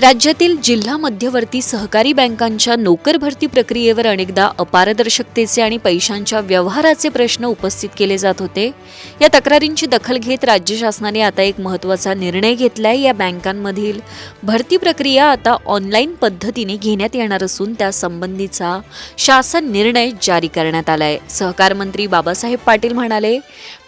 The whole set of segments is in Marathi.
राज्यातील जिल्हा मध्यवर्ती सहकारी बँकांच्या नोकर भरती प्रक्रियेवर अनेकदा अपारदर्शकतेचे आणि पैशांच्या व्यवहाराचे प्रश्न उपस्थित केले जात होते. या तक्रारींची दखल घेत राज्य शासनाने आता एक महत्त्वाचा निर्णय घेतलाय. या बँकांमधील भरती प्रक्रिया आता ऑनलाईन पद्धतीने घेण्यात येणार असून त्यासंबंधीचा शासन निर्णय जारी करण्यात आलाय. सहकार मंत्री बाबासाहेब पाटील म्हणाले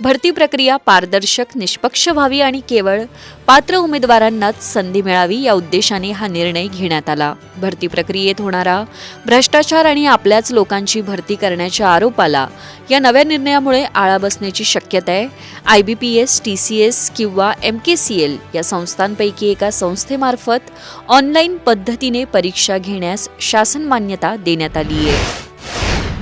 भरती प्रक्रिया पारदर्शक निष्पक्ष व्हावी आणि केवळ पात्र उमेदवारांनाच संधी मिळावी या उद्देशाने हा निर्णय घेण्यात आला. भरती प्रक्रियेत होणारा भ्रष्टाचार आणि आपल्याच लोकांची भरती करण्याच्या आरोपाला या नव्या निर्णयामुळे आळा बसण्याची शक्यता आहे. I B P S T C S किंवा एम के सी एल या संस्थांपैकी एका संस्थेमार्फत ऑनलाईन पद्धतीने परीक्षा घेण्यास शासन मान्यता देण्यात आली आहे.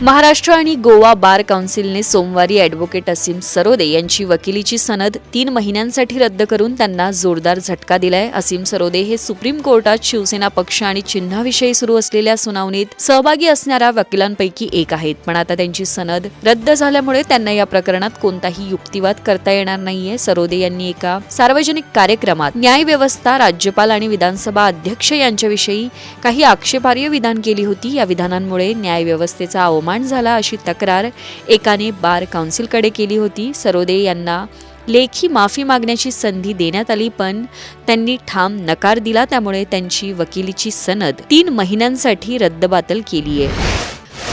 महाराष्ट्र आणि गोवा बार काउन्सिलने सोमवारी ॲडव्होकेट असीम सरोदे यांची वकिलीची सनद तीन महिन्यांसाठी रद्द करून त्यांना जोरदार झटका दिलाय. असीम सरोदे हे सुप्रीम कोर्टात शिवसेना पक्ष आणि चिन्हाविषयी सुरू असलेल्या सुनावणीत सहभागी असणाऱ्या वकिलांपैकी एक आहेत. पण आता त्यांची सनद रद्द झाल्यामुळे त्यांना या प्रकरणात कोणताही युक्तिवाद करता येणार नाहीये. सरोदे यांनी एका सार्वजनिक कार्यक्रमात न्याय व्यवस्था राज्यपाल आणि विधानसभा अध्यक्ष यांच्याविषयी काही आक्षेपार्ह विधान केली होती. या विधानांमुळे न्यायव्यवस्थेचा अवमान अवमान झाला अशी तक्रार एकाने बार काउन्सिलकडे केली होती. सरोदे यांना लेखी माफी मागण्याची संधी देण्यात आली पण त्यांनी ठाम नकार दिला. त्यामुळे त्यांची वकिलीची सनद तीन महिन्यांसाठी रद्दबातल केली आहे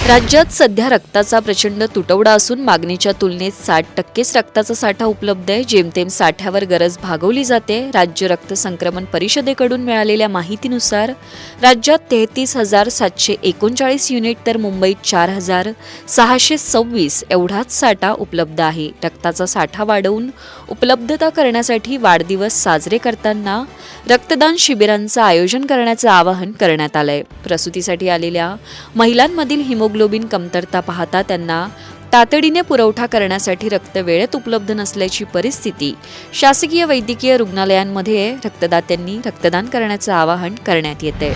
राज्यात सध्या रक्ताचा प्रचंड तुटवडा असून मागणीच्या तुलनेत साठ टक्केच रक्ताचा साठा उपलब्ध आहे. जेमतेम साठ्यावर गरज भागवली जाते. राज्य रक्त संक्रमण परिषदेकडून मिळालेल्या माहितीनुसार राज्यात तेहतीस हजार सातशे एकोणचाळीस युनिट तर मुंबईत चार हजार सहाशे सव्वीस एवढाच साठा उपलब्ध आहे. रक्ताचा साठा वाढवून उपलब्धता करण्यासाठी वाढदिवस साजरे करताना रक्तदान शिबिरांचं आयोजन करण्याचं आवाहन करण्यात आलंय. प्रसूतीसाठी आलेल्या महिलांमधील हिमोग्लोबिन कमतरता पाहता त्यांना तातडीने पुरवठा करण्यासाठी रक्त वेळेत उपलब्ध नसल्याची परिस्थिती. शासकीय वैद्यकीय रुग्णालयांमध्ये रक्तदात्यांनी रक्तदान करण्याचं आवाहन करण्यात येते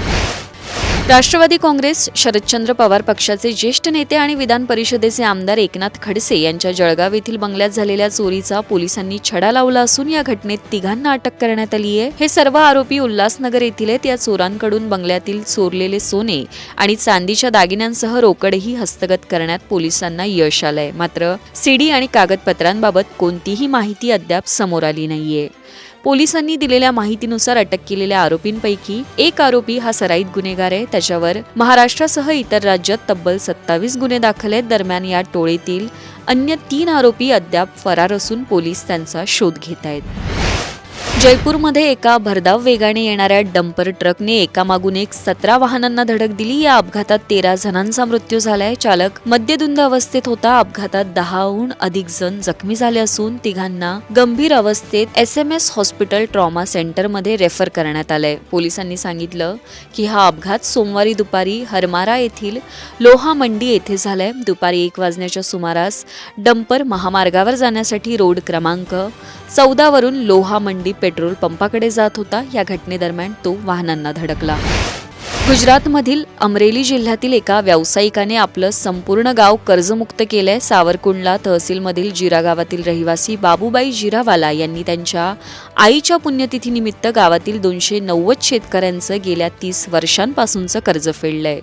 राष्ट्रवादी काँग्रेस शरदचंद्र पवार पक्षाचे ज्येष्ठ नेते आणि विधान परिषदेचे आमदार एकनाथ खडसे यांच्या जळगाव येथील बंगल्यात झालेल्या चोरीचा पोलिसांनी छडा लावला असून या घटनेत तिघांना अटक करण्यात आली आहे. हे सर्व आरोपी उल्हासनगर येथील आहेत. या चोरांकडून बंगल्यातील चोरलेले सोने आणि चांदीच्या दागिन्यांसह रोकडही हस्तगत करण्यात पोलिसांना यश आलंय. मात्र सीडी आणि कागदपत्रांबाबत कोणतीही माहिती अद्याप समोर आली नाहीये. पोलिसांनी दिलेल्या माहितीनुसार अटक केलेल्या आरोपींपैकी एक आरोपी हा सराईत गुन्हेगार आहे. त्याच्यावर महाराष्ट्रासह इतर राज्यात तब्बल सत्तावीस गुन्हे दाखल आहेत. दरम्यान या टोळीतील अन्य तीन आरोपी अद्याप फरार असून पोलीस त्यांचा शोध घेत आहेत. जयपूरमध्ये एका भरधाव वेगाने येणाऱ्या डंपर ट्रकने एकामागून एक सतरा वाहनांना धडक दिली. या अपघातात तेरा जणांचा मृत्यू झालाय. चालक मद्यधुंद अवस्थेत होता. अपघातात दहाहून अधिक जण जखमी झाले असून तिघांना गंभीर अवस्थेत S M S hospital trauma सेंटरमध्ये रेफर करण्यात आलंय. पोलिसांनी सांगितलं की हा अपघात सोमवारी दुपारी हरमारा येथील लोहा मंडी येथे झालाय. दुपारी एक वाजण्याच्या सुमारास डंपर महामार्गावर जाण्यासाठी रोड क्रमांक चौदावरून लोहा मंडी पेट्रोल पंपाकडे जात होता. या घटनेदरम्यान तो वाहनांना धडकला. गुजरातमधील अमरेली जिल्ह्यातील एका व्यावसायिकाने आपलं संपूर्ण गाव कर्जमुक्त केलंय. सावरकुंडला तहसीलमधील जिरा गावातील रहिवासी बाबूबाई जिरावाला यांनी त्यांच्या आईच्या पुण्यतिथीनिमित्त गावातील दोनशे नव्वद शेतकऱ्यांचं गेल्या तीस वर्षांपासूनचं कर्ज फेडलंय.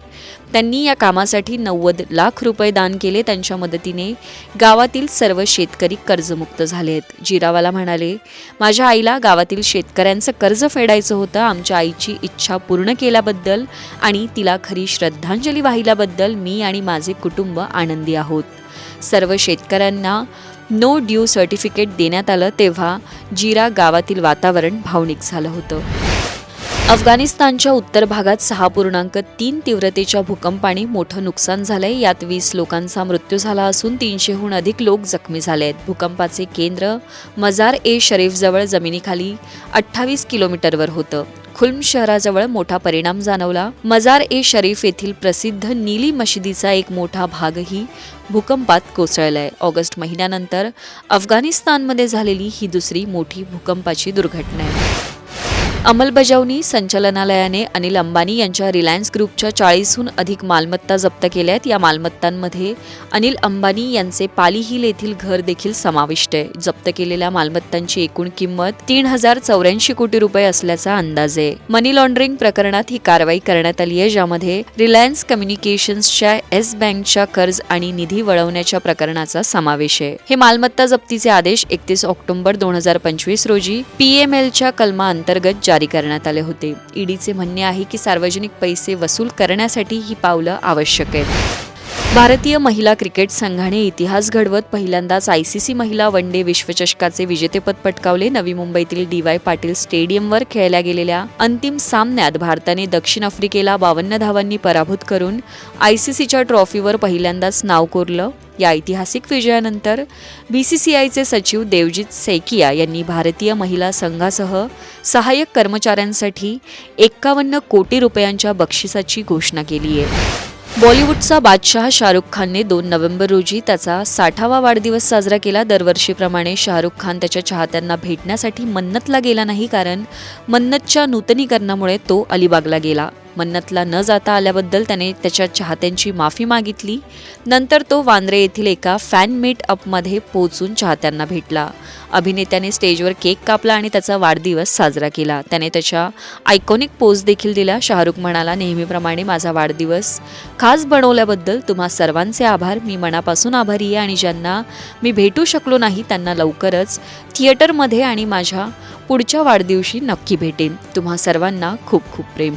त्यांनी या कामासाठी नव्वद लाख रुपये दान केले. त्यांच्या मदतीने गावातील सर्व शेतकरी कर्जमुक्त झाले आहेत. जिरावाला म्हणाले माझ्या आईला गावातील शेतकऱ्यांचं कर्ज फेडायचं होतं. आमच्या आईची इच्छा पूर्ण केल्याबद्दल आणि तिला खरी श्रद्धांजली वाहिल्याबद्दल मी आणि माझे कुटुंब आनंदी आहोत. सर्व शेतकऱ्यांना नो ड्यू सर्टिफिकेट देण्यात आलं तेव्हा जिरा गावातील वातावरण भावनिक झालं होतं. अफगाणिस्तानच्या उत्तर भागात सहा पूर्णांक तीन तीव्रतेच्या भूकंपाने मोठं नुकसान झालंय. यात वीस लोकांचा मृत्यू झाला असून तीनशेहून अधिक लोक जखमी झाले आहेत भूकंपाचे केंद्र मजार ए शरीफजवळ जमिनीखाली अठ्ठावीस किलोमीटरवर होतं. खुल्म शहराजवळ मोठा परिणाम जाणवला. मजार ए शरीफ येथील प्रसिद्ध नीली मशिदीचा एक मोठा भागही भूकंपात कोसळलाय. ऑगस्ट महिन्यानंतर अफगाणिस्तानमध्ये झालेली ही दुसरी मोठी भूकंपाची दुर्घटना आहे. अंमलबजावणी संचालनालयाने अनिल अंबानी यांच्या रिलायन्स ग्रुपच्या चाळीसहून अधिक मालमत्ता जप्त केल्या आहेत या मालमत्तांमध्ये अनिल अंबानी यांचे पाली हिल येथील घर देखील समाविष्ट आहे. जप्त केलेल्या मालमत्तांची एकूण किंमत तीन हजार चौऱ्याऐंशी कोटी रुपये असल्याचा अंदाज आहे. मनी लॉन्ड्रिंग प्रकरणात ही कारवाई करण्यात आली आहे ज्यामध्ये रिलायन्स कम्युनिकेशन्सच्या एस बँकच्या कर्ज आणि निधी वळवण्याच्या प्रकरणाचा समावेश आहे. हे मालमत्ता जप्तीचे आदेश एकतीस ऑक्टोबर दोन हजार पंचवीस रोजी पीएमएलच्या कलमा अंतर्गत जारी करण्यात आले होते. ईडीचे म्हणणे आहे की सार्वजनिक पैसे वसूल करण्यासाठी ही पावलं आवश्यक आहेत. भारतीय महिला क्रिकेट संघाने इतिहास घडवत पहिल्यांदाच आयसीसी महिला वन डे विश्वचषकाचे विजेतेपद पटकावले. नवी मुंबईतील डी वाय पाटील स्टेडियमवर खेळल्या गेलेल्या अंतिम सामन्यात भारताने दक्षिण आफ्रिकेला बावन्न धावांनी पराभूत करून आयसीसीच्या ट्रॉफीवर पहिल्यांदाच नाव कोरलं. या ऐतिहासिक विजयानंतर बीसीसीआयचे सचिव देवजित सैकिया यांनी भारतीय महिला संघासह सहाय्यक कर्मचाऱ्यांसाठी एक्कावन्न कोटी रुपयांच्या बक्षिसाची घोषणा केली आहे बॉलिवूडचा बादशहा शाहरुख खानने दोन नोव्हेंबर रोजी त्याचा साठावा वाढदिवस साजरा केला. दरवर्षीप्रमाणे शाहरुख खान त्याच्या चाहत्यांना भेटण्यासाठी मन्नतला गेला नाही कारण मन्नतच्या नूतनीकरणामुळे तो अलिबागला गेला. मन्नतला न जाता आल्याबद्दल त्याने त्याच्या चाहत्यांची माफी मागितली. नंतर तो वांद्रे येथील एका फॅन मीट अपमध्ये पोहोचून चाहत्यांना भेटला. अभिनेत्याने स्टेजवर केक कापला आणि त्याचा वाढदिवस साजरा केला. त्याने त्याच्या आयकॉनिक पोज देखील दिला. शाहरुख म्हणाला नेहमीप्रमाणे माझा वाढदिवस खास बनवल्याबद्दल तुम्हा सर्वांचे आभार. मी मनापासून आभारी आहे आणि ज्यांना मी भेटू शकलो नाही त्यांना लवकरच थिएटरमध्ये आणि माझ्या पुढच्या वाढदिवशी नक्की भेटेन. तुम्हा सर्वांना खूप खूप प्रेम.